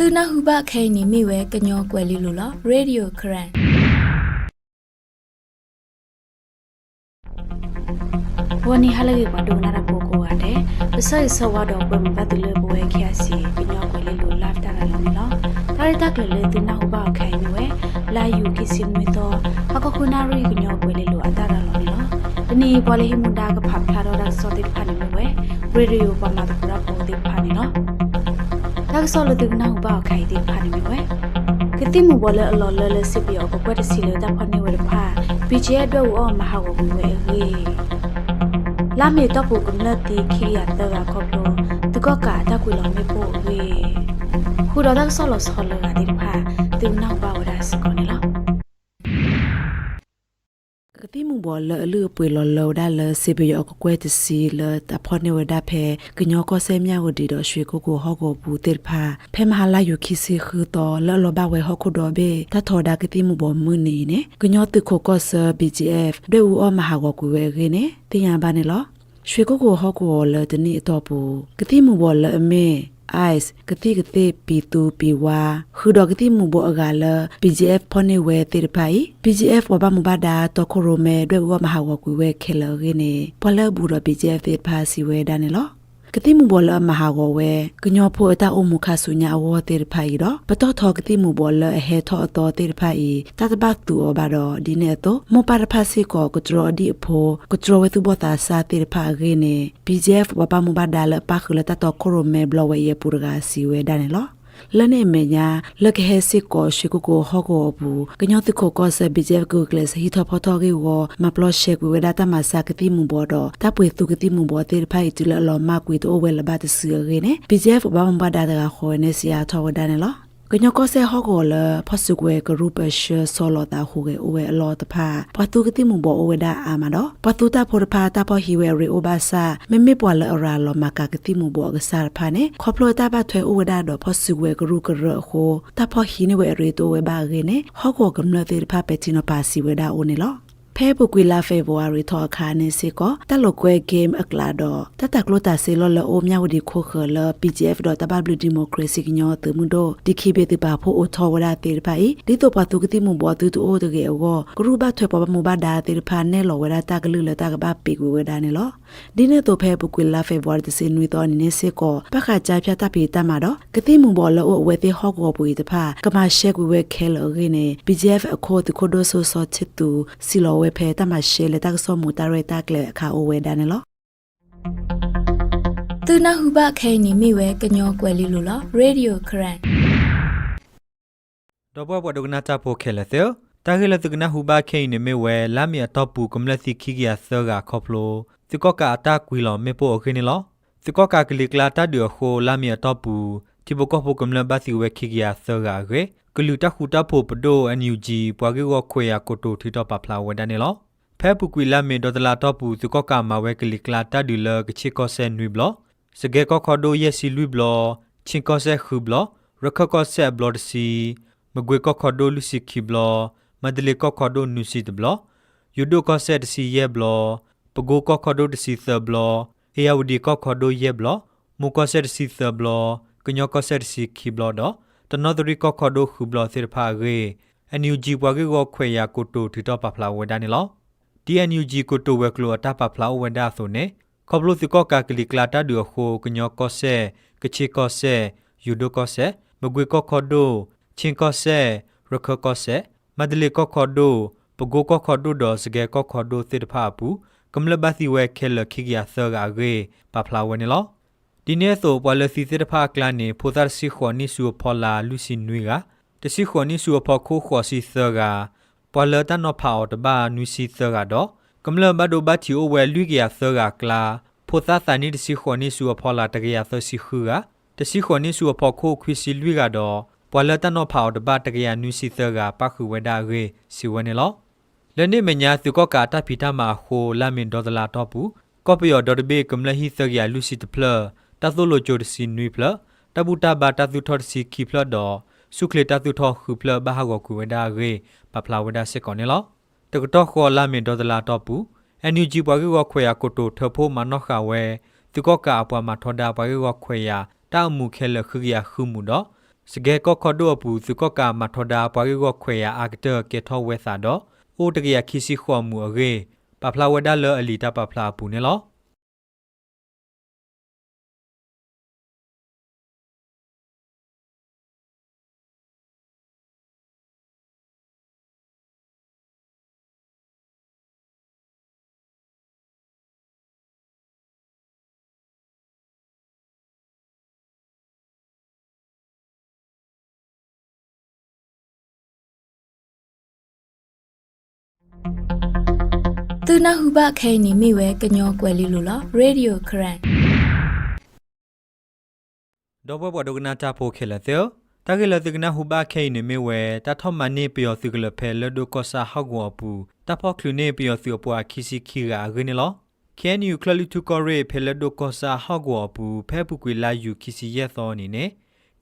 သူနာဟုဘခဲနေမိဝဲကညောကွယ်လီလိုလားရေဒီယိုခရန်ဝနီဟလည်းဘာဒိုနာရပိုကိုရတယ်ပစိုက်ဆောဝတော့ဘယ်မှာတူလေဘွေခ ्या စီပညာကွယ်လေးလိုလာတာလည်းမလားဒါရတက်လေတူနာဟဘခိုင်နွယ်လာယူကိစီမီတော့အကခုနာရီကညောကွယ်လေးလိုအတာရလည်းမလားဒီနေ့ပေါ်လေးဟမှုဒါကဖတ်ဖလာတော့စောတိဖာနေမွယ်ရေဒီယိုပမာတပရပိုတိဖာနေနော်ဒါ ကဆောလို့တူနာဟဘခိုင်တိဖာနေမွယ်ကတိမဘောလေအလော်လဲလဲစစ်ပြောကကွက်တစီလေတပ်ဖာနေဝရဖာ BJ အတွက်အော်မဟာဝဝဲဟေးလာမေတော့ပုကမလတီခီရတရာခေါပလိုတကကာတကွေလောမေပိုဝေခူတော့တော့ဆောလောဆောလောကတိဖာသူနောက်ပါဝရစကောနေလား ဘောလအလူပွေလောလောဒါလစေဘယောကကွဲတစီလတဖောနေဝဒဖဲကညောကဆဲမြဝဒီတော့ရွှေကိုကိုဟောကိုဘူးတေဖာဖဲမဟာလာယုခိစီခူတော့လလောဘဝဲဟောခုတော့ဘေတထောဒါကတိမှုဘောမွနေနေကညောတခိုကောဆ BGF ဒဲဦးအမဟာကိုကွေရနေတင်ရပါနေလောရွှေကိုကိုဟောကိုလတနီတော့ဘူးကတိမှုဘောလအမေ ice ကတိကတိပီတူပီဝါခူဒကတိမူဘောအကလ PGF ဖနေဝဲတေဖိုင် PGF ဝဘမဘာဒါတခိုရိုမဲဒွေဝမဟာဝကွေဝဲခဲလရင်းပလဘူရ PGF တေဖာစီဝဲဒါနေလော ကတိမူဘောလမဟာဝဝဲကညောဖို့အတအုံမခဆုညာဝတေဖိုင်တော့ပတော့ထောကတိမူဘောလအဟဲထောအတော်တေဖိုင်တတပတ်တူအဘတော့ဒီနေတော့မပါရဖာစီကောကထရဒီအဖိုကထရဝဲသူဘောတာစာတေဖာရင်း PGF ဝဘမဘာဒါလပါခလတတော့ခိုရိုမဲဘလဝဲရပူရကစီဝဲဒါနေလော လနဲ့မညာလကဟဲစစ်ကိုရှိကိုကိုဟောကိုဘူးကညောတခိုကောဆဘီဂျက်ကိုကလစ်ဟီထဖော်တော်ကေဝမပလော့ရှက်ဝဲဒတာမဆာကတိမှုဘောတော့တပ်ပွေသူကတိမှုဘောတေဖိုင်တူလလောမကွေတိုဝဲလဘတ်စီရင်းဘီဂျက်ဘာမဘာဒါတကခေါ်နေစီယာထောဝဒနေလော ကညကဆဲဟောကောလဖဆုကွဲဂရုပရှဆောလတာဟုကေအိုဝဲအလောတဖာပတုကတိမှုဘောအိုဝဲဒါအာမတော့ပတုတာဖော်ဖာတာပဟီဝဲရီအိုဘာစာမမေပွာလအရာလောမကကတိမှုဘောကစားဖာနေခေါပလိုတာဘထွဲအိုဝဲဒါတော့ဖဆုကွဲဂရုကရခိုတာပဟီနေဝဲရီတိုဝဲဘာဂေနေဟောကောကမနတေဖာပက်တီနိုပါစီဝဲဒါအိုနေလော ဖဲပုကွေလာဖေဗူအာရီထောအခါနေစေကောတက်လို့ကွဲဂိမ်းအကလာတော့တတကလို့တာစေလောလောအိုမြဝဒီခိုခလ PGF တော့တဘဘလူဒီမိုကရေစီကညောတမှုတော့ဒီခိဘေတပါဖို့အိုထောဝရတေပိုင်ဒီတော့ပါသူကတိမှုဘောသူတူအိုတကေအောဂရုဘထွဲပပမှုဘာဒါတေဖာနဲလောဝရတာကလူလတာကဘပေကွေဝဒါနေလောဒီနေ့တော့ဖဲပုကွေလာဖေဗူအာတစင်နွေတော့နေနေစေကောပခါကြပြတာပေတမှာတော့ကတိမှုဘောလောအဝဲသေးဟော့ကောပွေတဖာကမရှက်ကွေဝဲခဲလောရင်းနေ PGF အခိုတခိုဒိုဆိုဆောချစ်တူစီလောဝဲဖဲတမရှဲလေတက်ဆောမူတရဲတက်လေအခါအိုဝဲဒါနေလောသူနာဟုဘခဲနေမိဝဲကညောကွယ်လီလိုလားရေဒီယိုခရန်တော့ဘွားဘွားဒုကနာတာပိုခဲလက်သေးတာခဲလက်ဒုကနာဟူဘာခဲနေမေဝဲလာမီအတော့ပူကမလက်စီခိကရဆောကခေါပလိုသူကကအတာကွီလောမေပိုအခင်းနေလောသူကကကလီကလာတာဒီခိုလာမီအတော့ပူတိဘကဖို့ကမလဘစီဝဲခိကရဆောကရဲ ကလူတခုတဖို့ပဒိုအန်ယူဂျီပွားကေကိုခွေရကိုတိုထီတော့ပဖလာဝဲတန်နေလောဖဲပူကွီလာမီဒေါ်လာတော့ပူသူကကမှာဝဲကလီကလာတာဒီလကချီကောဆဲနွီဘလောစကေကောခဒိုယက်စီလူဘလောချင်းကောဆဲခူဘလောရခကောဆဲဘလောဒစီမကွေကောခဒိုလူစီခီဘလောမဒလီကောခဒိုနုစီတဘလောယူဒိုကောဆဲတစီယေဘလောပဂိုကောခဒိုတစီသဘလောဟေယဝဒီကောခဒိုယေဘလောမူကောဆဲတစီသဘလောကညောကောဆဲတစီခီဘလောတော့ တနောဒရီကောခဒိုခူဘလောသေဖာရေအန်ယူဂျီဘွားကေကိုခွေရကိုတိုထီတော့ပဖလာဝဲဒန်နေလော TNUG ကိုတိုဝဲကလိုအတာပဖလာဝဲဒါဆိုနေခေါပလိုစီကောကာကလီကလာတာဒူခိုကညောကောဆဲကချီကောဆဲယူဒိုကောဆဲမကွေကောခေါဒိုချင်းကောဆဲရခကောဆဲမဒလီကောခေါဒိုပဂိုကောခေါဒိုဒေါ်စဂေကောခေါဒိုသစ်ဖာပူကမလဘစီဝဲခဲလခိကရဆောဂါဂေပဖလာဝဲနေလော ဒီနေ့ဆိုပေါ်လစီသစ်ဖာကလနေဖိုသာစီခွန်နီဆူဖောလာလူစီနွေကတစီခွန်နီဆူဖောခိုခွာစီဆောဂါပွာလတနောဖောတဘာနွီစီဆောဂါတော့ကမလဘဒိုဘတ်ချီအိုဝဲလူကရဆောဂါကလာဖိုသာသနီတစီခွန်နီဆူဖောလာတကရဆောစီခူကတစီခွန်နီဆူဖောခိုခွီစီလူကတော့ပွာလတနောဖောတဘာတကရနွီစီဆောဂါပခုဝဲဒါရေစီဝဲနေလောလနေမညာသူကကာတာဖီတာမာခိုလာမင်ဒေါ်လာတော့ပူကောပီယောဒေါ်ဘေကမလဟီသရလူစီတဖလ တသုလိုချိုဒစီနွီဖလတဘူတာဘာတသုထော်စီခီဖလဒေါ်စုခလေတသုထော်ခုဖလဘာဟာကိုကူဝဒါရေပဖလာဝဒါစစ်ကောနေလောတကတော့ခေါ်လာမင်ဒေါ်လာတော့ပူအန်ယူဂျီဘွားကောခွေရကိုတိုထဖို့မနော့ခဝဲသူကကအပွားမှာထော်တာဘွားကောခွေရတောက်မှုခဲလခရခုမှုတော့စစကဲကော့ခေါ်ဒိုပူစုကော့ကာမထော်ဒါပွားကောခွေယာအာကတကေထောဝဲစာတော့အိုတကရခီစီခေါ်မှုအရေပပလာဝဒါလအလီတာပပလာပူနေလော သူနာဟုဘခဲနီမိဝဲကညောကွယ်လီလိုလားရေဒီယိုခရန်ဒေါ်ဘဘဒုကနာတာဖိုခဲလက်သေးတာကလေးတကနာဟူဘာခဲနေမီဝဲတာထမနေပျော်စုကလဖဲလဒိုကောဆာဟောက်ဝပူတာဖောကလူနေပျော်စုပွားခီစီခီရာဂင်းလော Can you clearly to correct ဖဲလဒိုကောဆာဟောက်ဝပူဖဲပူကွေလာယူခီစီရဲ့သောနေနေ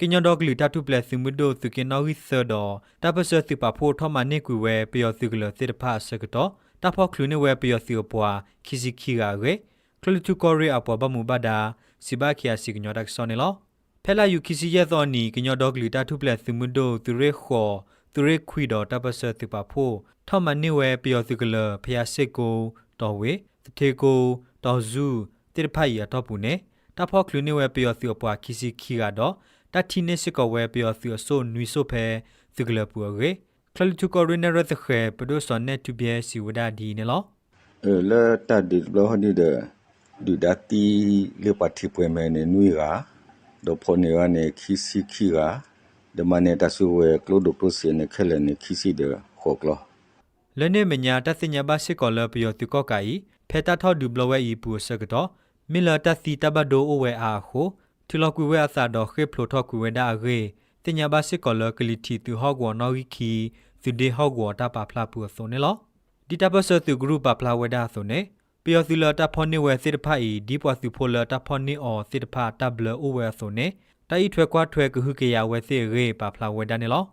ကညဒေါကလီတာတုပလက်စုမဒိုသူကနော်ဟီဆဒတာပစသီပါဖိုထမနေကွေဝဲပျော်စုကလသစ်ဖာစကတော့တာဖောကလူနေဝဲပျော်စုပွားခီစီခီရာဂေ clearly to correct အပေါ်ဘမှုဘဒါစီဘာခီယာစီကညဒေါကဆောနေလောဖဲလာယူခီစီရဲ့သောနီကညောဒေါဂလီတာထုပလက်သမှုဒိုသူရဲခေါ်သူရဲခွီတော်တပစတိပါဖို့ထောမနိဝဲပျော်သူကလဖျာစစ်ကိုတော်ဝေတထေကိုတော်စုတိရဖိုင်ရတော့ပူနေတဖောကလူနိဝဲပျော်သူပွားခီစီခီကတော့ တတိနေစကဝဲပျော်သူဆိုနွီဆိုဖဲသူကလပူရေခလတူကိုရနရသခဲပဒိုစနက်တူပြဲစီဝဒဒီနေလော Euh, le tadi lo ni de du dati le pati pweme ne nui ga do phone ga ne khisi khi ga de mane ta su we klo do pro se ne khele ne khisi de khok lo လနေမညာတသညာဘစစ်ကောလပယောသူကောကအိဖဲတာထောဒူဘလဝဲဤပူစကတော့မီလာတသီတဘဒိုအဝဲအားခို ထီလကွေဝဲအသာတော့ခေဖလိုထောကွေဝဲဒါရေတညာဘစစ်ကောလကလီတီသူဟော့ကောနော်ဝီခီသူဒေဟော့ကောတာပါဖလာပူဆိုနေလောဒီတပစသူဂရုပပလာဝဲဒါဆိုနေပယောစီလတာဖောနေဝဲစစ်တဖတ်ဤဒီပွားစုဖိုလတာဖောနေအော်စစ်တဖတ်တဘလအဝဲဆိုနေတိုင်ထွဲကွာထွဲကဟုကေယဝဲစစ်ရေပါဖလာဝဲဒါနေလော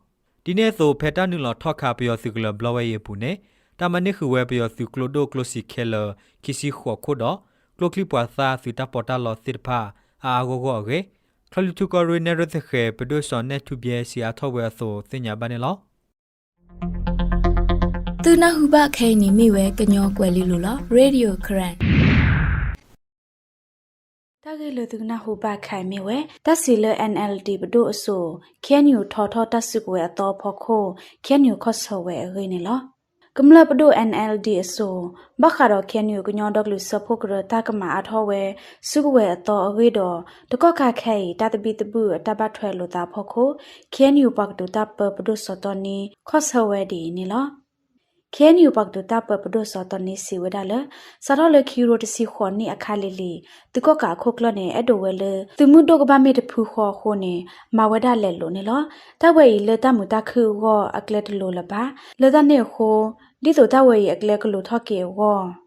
ဒီနေ့ဆိုဖက်တာနူလောထောက်ခါပယောစီကလဘလဝဲရပူနေတာမနိခဝဲပယောစီကလိုဒိုကလိုစီခဲလခီစီခေါ်ခိုတော့ကလိုကလီပွာသာစီတာပေါ်တာလောစစ်ဖာ အာဂိုဂိုရေခလတူကရနေရတဲ့ခဲပဒိုဆွန်နေတူပြဲစီအထောက်ဝဲဆိုစညာဘာနေလောသူနာဟုဘခဲနီမိဝဲကညောကွယ်လီလိုလားရေဒီယိုခရန်တာဂေလသူနာဟိုဘခိုင်မီဝဲတက်စီလ NLD ဘဒိုအဆိုခဲညူထော်ထော်တက်စုကွယ်အတော်ဖို့ခိုခဲညူခော့ဆောဝဲအရေနေလော ကမ္လပဒို NLD အဆိုဘခါတော့ခဲညူကညောဒေါကလူဆဖို့ကရတာကမာအထောဝဲစုကွယ်အတော်အရေတော့တကော့ခခဲတတပိတပုတပတ်ထွဲလို့တာဖို့ခိုခဲညူပတ်တူတပ်ပဘဒိုစတော်နီခော့ဆောဝဲဒီနေလော ခဲနျူပတ်တူတပ်ပပဒိုစောတနီစီဝဒါလစရောလခီရိုတစီခွန်နီအခါလီလီသူကကခုကလနေအဒိုဝဲလေသူမှုဒုကဘာမေတဖူခေါ်ခိုနေမဝဒါလဲလို့နေလောတဝဲဤလေတမှုတခုဝအကလက်တလို့လပါလေတနေခို ဒီဆိုတဝဲဤအကလက်ကလို့ထော့ကေဝ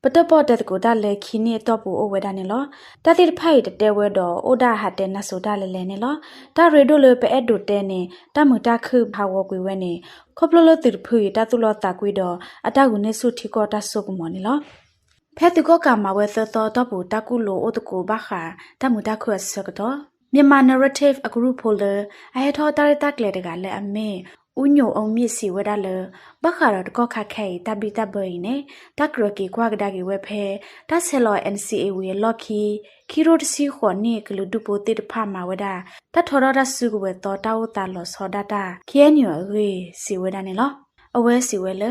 ပတပေါ်တက်ကိုဒါလဲခီနေတော့ပူအဝဲဒါနေလောတတိဖိုက်တဲဝဲတော့အိုဒါဟာတဲနဆိုဒါလဲလဲနေလောတရေဒိုလေပဲအဒိုတဲနေတမှုတခုဘာဝကွေဝဲနေခေါပလလတိဖူတတူလတာကွေတော့အတကုနေစုထီကောတဆုကမောနေလောဖဲတူကောကမှာဝဲသတော်တော့ဘူးတကုလိုအိုတကူဘခါတမှုတခုဆကတော့မြန်မာ narrative a group holder အဟထောတာရတက်လေတကလည်းအမေ ဥညိုအောင်မြစ်စီဝဲဒါလဘခါရတကောခခဲတပိတဘိနေတကရကီကွာကဒါကီဝဲဖဲတဆဲလော NCA ဝေလော်ခီခီရိုတစီခွန်နီကလူဒူပိုတိတဖမာဝဲဒါတထော်ရဆုကဝဲတော်တောတာလောစောဒတာခဲညောရေစီဝဲဒါနေလောအဝဲစီဝဲလ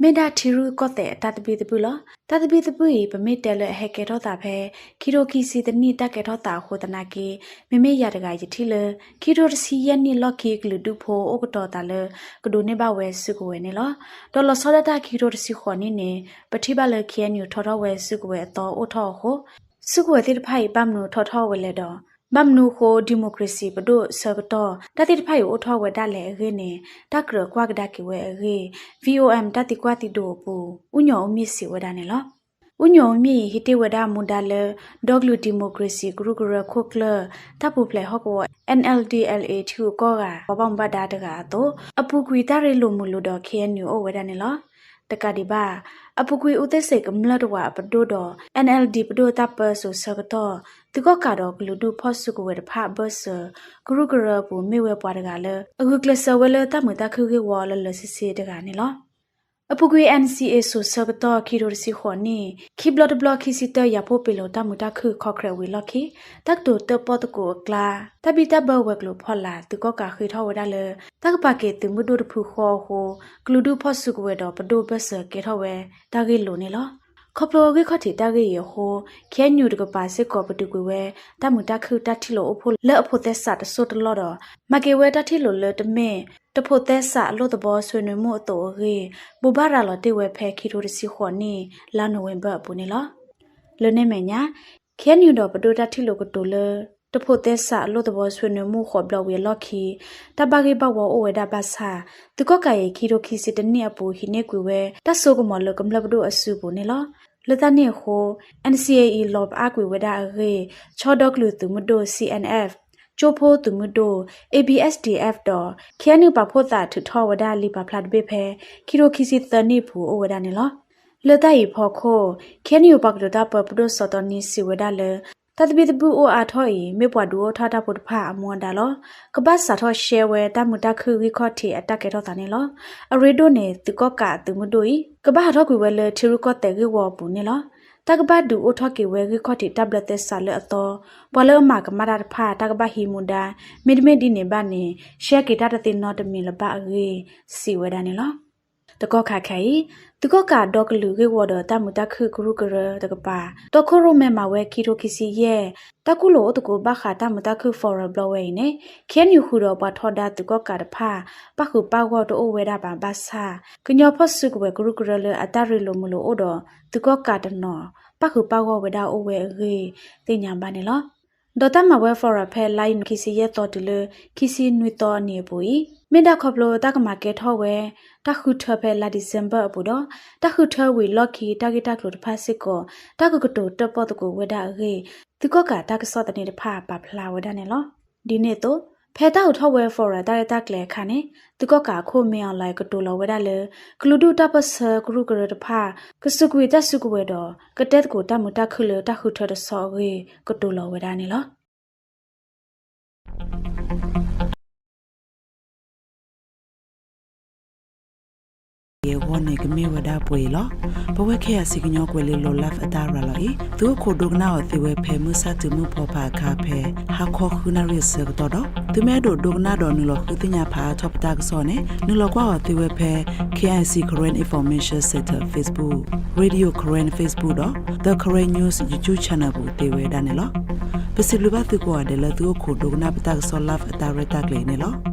မေဒါထီရူကော့တဲ့တတပိတပူလ တတပိတပူပမေတဲလဟဲကေတော့တာဖဲခီရိုကီစီတနိတက်ကေတော့တာဟိုတနာကေမေမေရတကယတိလခီရိုတစီယနိလော့ကီကလူဒူဖိုအိုကတော်တာလကဒိုနေဘဝဲစုကဝဲနေလောဒေါ်လဆောဒတာခီရိုတစီခေါ်နေနေပတိဘလခဲညူထော်တော်ဝဲစုကဝဲတော့အိုထော်ဟိုစုကဝဲတိတဖိုင်ပမ်နူထော်ထော်ဝဲလေတော့ ဘမ်နူခိုဒီမိုကရေစီပဒိုဆကတော့တတိတဖိုင်အိုထောဝဲဒါလေရေနေတကရကွာကဒါကီဝဲရေ VOM တတိကွာတီဒိုပူဥညောအမြစ်စီဝဲဒါနေလောဥညောမြီဟီတေဝဒါမွန်ဒါလဒေါဂလူဒီမိုကရေစီဂရုဂရခုကလတပ်ပူဖလေဟော့ကော NLDLA ထူကောကဘဘမ်ဘဒါတကအတော့အပူကွီတာရေလိုမူလို့တော့ KNU ဝဲဒါနေလော တတကတိပါအပကွေဥသက်စေကမလတော့ပဒိုတော့ NLD ပဒိုတပ်ပဆိုစကတော့သူကကတော့ဂလူဒူဖော့စုကဝဲတဖဘတ်ဆဂရုဂရပူမေဝဲပွားတကလည်းအခုကလဆဝဲလတမတခုကဝလလစစ်စစ်တကနေလော အပကွေ NCA ဆိုစကတော့ခီရိုစီခေါနီခိဘလတ်ဘလခီစီတရဖို့ပေလို့တမတခုခေါခရဝီလခီတက်တူတပတ်ကိုကလာတပိတဘဝကလို့ဖော်လာသူကကခိထောဝဒါလေတကပကေသူမှုတို့တဖူခေါ်ဟိုဂလူဒူဖော့စုကဝဲတော့ပဒိုဘဆကေထောဝဲတာဂေလိုနေလောခေါပလိုဝေခတိတာဂေယဟိုခဲညူတကပါစစ်ကောပတူကွေဝဲတမှုတခုတတိလိုအဖို့လက်အဖို့သက်စတဆုတလော့တော့မကေဝဲတတိလိုလေတမင် တဖို့သက်စအလို့တဘောဆွေနွေမှုအတော်ရေဘူဘာရာလောတေဝဲဖဲခီရိုစီခေါ်နီလာနိုဝင်ဘာပူနေလောလနေမညာခဲညူတော့ပဒိုတတိလိုကတူလေတဖို့သက်စအလို့တဘောဆွေနွေမှုခေါ်ဘလဝေလော့ခီတဘာကေဘဝအိုဝဲဒါဘာစာသူကကရဲ့ခီရိုခီစစ်တနီအပူဟိနေကွေဝဲတဆိုကမလကမလဘဒိုအဆူပူနေလောလတနေခို NCAE lob akwi weda age chodok lu tu mudo CNF ချိုဖိုးသူမတို့ ABSDF တော့ခရနုပဖို့တာထထောဝဒလီပါဖလာတပိဖဲခီရိုခီစီသနိဖူအဝဒနေလောလတရီဖော်ခိုခရနုပကဒတာပပဒစတနီစီဝဒလေတတပိတပူအိုအာထောဤမေပွားဒူထတာပုတဖာအမွန်ဒါလောကပတ်စာထောရှဲဝဲတမှုတခုဝီခော့တီအတက်ကေတော့တာနေလောအရီဒိုနေသူကော့ကသူမတို့ဤကပတ်ထောကွေဝဲလေထီရူကော့တဲကေဝပူနေလော တကပတ်ဒူအိုထော့ကေဝဲခေခော့တီတက်ဘလက်သက်ဆာလေအတော်ဘလအမကမရတဖာတကပတ်ဟီမွန်ဒါမိဒမီဒီနေဘာနေရှဲကေတတတင်နော်တမင်လပအေစီဝဲဒါနေလော တကောခါခိုင်တကောကဒေါကလူကေဝဒတမှုတခုကရုကရတကပါတခရိုမဲမှာဝဲကီရိုကီစီရဲ့တကုလိုတကူဘခါတမှုတခု for a blow ဝဲနေခဲညူခုတော့ဘထောဒါတကောကတဖာပခုပောက်တော့တိုးဝဲတာပါဘာစာကညောဖဆုကဝဲကရုကရလအတရီလိုမလို့အိုတော့တကောကတနော်ပခုပောက်ဝဲတာအိုဝဲအေးတင်ညာပါနေလော ဒေါ်တမဝဲ for a pair line ခီစီရဲ့တော်တလခီစီနွေတော်နေပူဤမင်းတခပလိုတကမကဲထောဝဲတခုထဖဲလာဒီဇင်ဘာပူတော့တခုထဝီလော့ခီတာဂီတာကလိုတဖာစစ်ကိုတကကတိုတပေါ်တကိုဝဒရေသူကကတကစောတနေတဖာပါဖလာဝဒနေလောဒီနေ့တော့ ဖဲတောက်ထောဝဲ for a တာရတက်လေခါနေသူကကခိုမင်းအောင်လိုက်ကတိုလောဝဒလေကလူဒူတပစကရုကရတဖာကစုကွေတဆုကွေတော့ကတက်ကိုတမတခုလတခုထတဆောရေကတိုလောဝဒနေလော ye wone ke me wada pwe lo bo we khe asi gnyo kwe le lo laf ata ra lo i tu kho dog na o ti we phe mu sa tu mu pho pha kha phe ha kho khu na ri se to do tu me do dog na do nu lo khu ti nya pha top ta so ne nu lo kwa o ti we phe KIC Korean Information Center Facebook Radio Korean Facebook do The Korean News YouTube channel bu te we da ne lo ပစီလူဘတ်ကိုအတယ်လသူကိုဒုကနာပတာဆောလဖအတာရတာကလေးနေလော